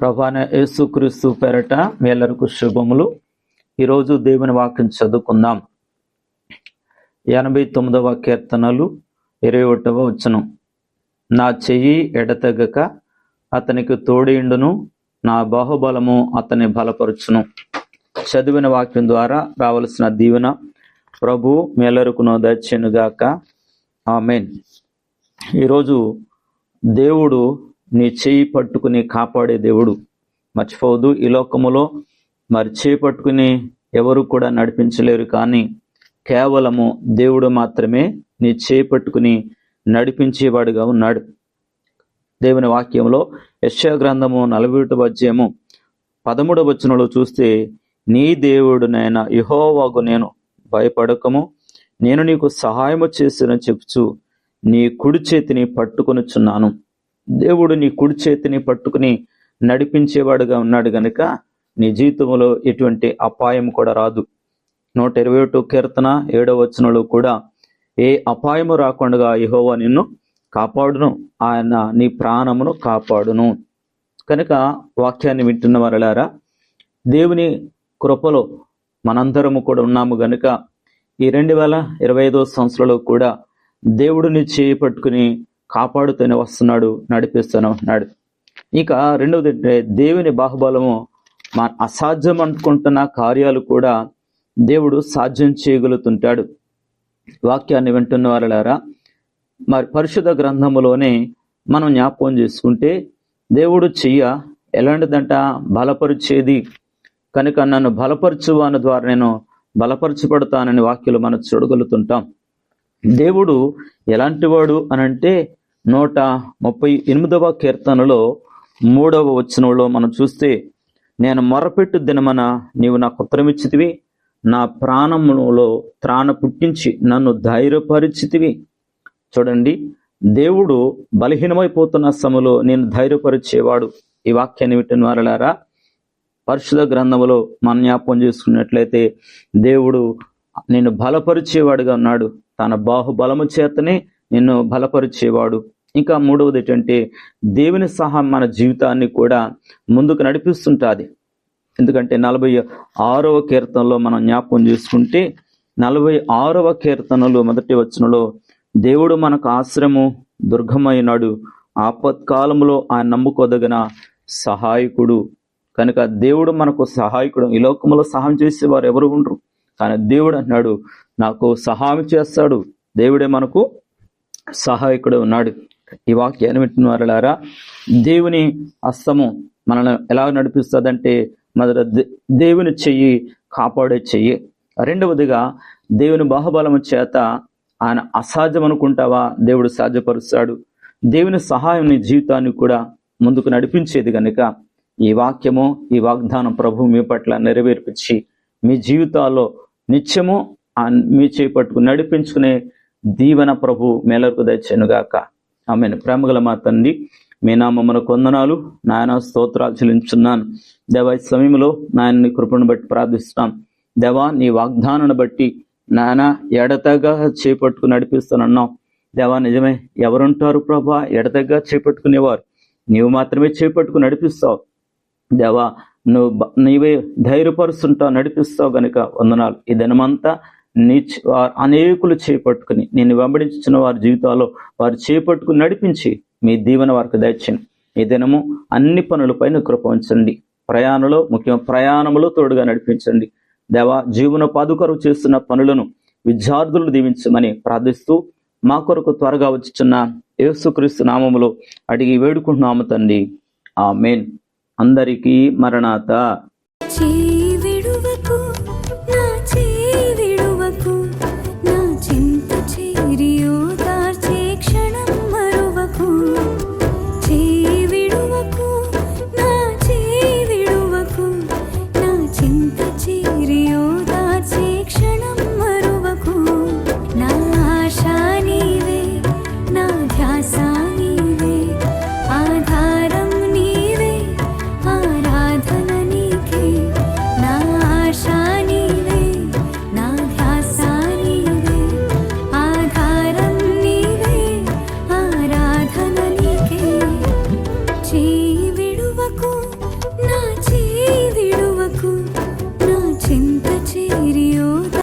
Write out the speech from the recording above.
ప్రభాన యేసుక్రీస్తు పేరట మేలరకు శుభములు. ఈరోజు దేవుని వాక్యం చదువుకుందాం. ఎనభై తొమ్మిదవ కీర్తనలు ఇరవై ఒకటవ వచ్చనం నా చెయ్యి ఎడతెగక అతనికి తోడిండును నా బాహుబలము అతని బలపరుచును. చదివిన వాక్యం ద్వారా రావలసిన దీవెన ప్రభు మేలరుకును దచ్చెనుగాక ఆమెన్. ఈరోజు దేవుడు నీ చేయి పట్టుకుని కాపాడే దేవుడు. మర్చిపోవద్దు ఈ లోకములో మరి చేయి పట్టుకుని ఎవరు కూడా నడిపించలేరు కానీ కేవలము దేవుడు మాత్రమే నీ చేయి పట్టుకుని నడిపించేవాడుగా ఉన్నాడు. దేవుని వాక్యంలో యశ్యా గ్రంథము నలభై అధ్యాయము పదమూడవ వచనంలో చూస్తే నీ దేవుడునైనా యహోవాగు నేను భయపడకము నేను నీకు సహాయము చేసిన చెప్పుచు నీ కుడి చేతిని పట్టుకొనుచున్నాను. దేవుడు నీ కుడి చేతిని పట్టుకుని నడిపించేవాడుగా ఉన్నాడు గనుక నీ జీవితంలో ఎటువంటి అపాయం కూడా రాదు. నూట ఇరవై ఒకటో కీర్తన ఏడవ వచనంలో కూడా ఏ అపాయము రాకుండా యహోవా నిన్ను కాపాడును ఆయన నీ ప్రాణమును కాపాడును. కనుక వాక్యాన్ని వింటున్న వారలారా దేవుని కృపలో మనందరము కూడా ఉన్నాము గనుక ఈ రెండు వేల ఇరవై ఐదో సంవత్సరంలో కూడా దేవుడిని చేయి పట్టుకుని కాపాడుతూనే వస్తున్నాడు నడిపిస్తూనే ఉన్నాడు. ఇక రెండవది ఏంటంటే దేవుని బాహుబలము మా అసాధ్యం అనుకుంటున్న కార్యాలు కూడా దేవుడు సాధ్యం చేయగలుగుతుంటాడు. వాక్యాన్ని వింటున్న వారలారా మరి పరిశుద్ధ గ్రంథములోనే మనం జ్ఞాపకం చేసుకుంటే దేవుడు చెయ్య ఎలాంటిదంట? బలపరిచేది. కనుక నన్ను బలపరచువాని ద్వారా నేను బలపరచబడతానని వాక్యలు మనం చూడగలుగుతుంటాం. దేవుడు ఎలాంటివాడు అనంటే నూట ముప్పై ఎనిమిదవ కీర్తనలో మూడవ వచనంలో మనం చూస్తే నేను మొరపెట్టు దినమన నీవు నాకు ఉత్తరమిచ్చితివి నా ప్రాణములో త్రాణ పుట్టించి నన్ను ధైర్యపరిచితివి. చూడండి దేవుడు బలహీనమైపోతున్న సమయంలో నేను ధైర్యపరిచేవాడు. ఈ వాక్యాన్ని విట్టిన వారలారా పరిశుధ గ్రంథములో మన జ్ఞాపకం చేసుకున్నట్లయితే దేవుడు నేను బలపరిచేవాడుగా ఉన్నాడు. తన బాహుబలము చేతనే నిన్ను బలపరిచేవాడు. ఇంకా మూడవది ఏంటంటే దేవుని సహా మన జీవితాన్ని కూడా ముందుకు నడిపిస్తుంటుంది. ఎందుకంటే నలభై ఆరవ కీర్తనలో మనం జ్ఞాపకం చేసుకుంటే నలభై ఆరవ కీర్తనలు మొదటి వచనంలో దేవుడు మనకు ఆశ్రము దుర్గమైనాడు. ఆపత్కాలంలో ఆయన నమ్ముకోదగిన సహాయకుడు. కనుక దేవుడు మనకు సహాయకుడు. ఈ లోకంలో సహాయం చేసేవారు ఎవరు ఉండరు. కానీ దేవుడు అన్నాడు నాకు సహాయం చేస్తాడు. దేవుడే మనకు సహాయకుడు ఉన్నాడు. ఈ వాక్యాన్ని వింటున్న వారలారా దేవుని హస్తము మనల్ని ఎలా నడిపిస్తుందంటే మొదట దే- దేవుని చెయ్యి కాపాడే చెయ్యి. రెండవదిగా దేవుని బాహుబలము చేత ఆయన అసాధ్యం అనుకుంటావా? దేవుడు సాధ్యపరుస్తాడు. దేవుని సహాయం నీ జీవితాన్ని కూడా ముందుకు నడిపించేది కనుక ఈ వాక్యము ఈ వాగ్దానం ప్రభు మీ పట్ల నెరవేర్పించి మీ జీవితాల్లో నిత్యము మీ చేపట్టుకు నడిపించుకునే దీవెన ప్రభు మేలకు దయచేనుగాక ఆమెను. ప్రేమగల మా తండ్రి మీ నామమున కొందనాలు నాయన స్తోత్రాలు చెల్లించున్నాను. దేవ ఈ సమయంలో నాయన నీ కృపను బట్టి ప్రార్థిస్తున్నాం. దేవా నీ వాగ్దానాన్ని బట్టి నాయన ఎడతగా చేపట్టుకు నడిపిస్తానన్నావు దేవా నిజమే ఎవరుంటారు ప్రభా? ఎడతగా చేపట్టుకునేవారు. నీవు మాత్రమే చేపట్టుకు నడిపిస్తావు. దేవా నువ్వు నీవే ధైర్యపరుస్తుంటావు నడిపిస్తావు గనుక వందనాలు. ఈ దినమంతా నీ వారు అనేకులు చేపట్టుకుని నేను వెంబడించిన వారి జీవితాల్లో వారు చేపట్టుకుని నడిపించి మీ దీవెన వారికి దయచండి ఈ దినము అన్ని పనులపైన కృప ఉంచండి. ప్రయాణంలో ముఖ్యంగా ప్రయాణంలో తోడుగా నడిపించండి. దేవా జీవన కొరకు చేస్తున్న పనులను విద్యార్థులు దీవించమని ప్రార్థిస్తూ మా కొరకు త్వరగా వచ్చుచున్న యేసుక్రీస్తు నామములో అడిగి వేడుకుంటున్నాము తండ్రి. మెయిన్ అందరికీ మరణాత.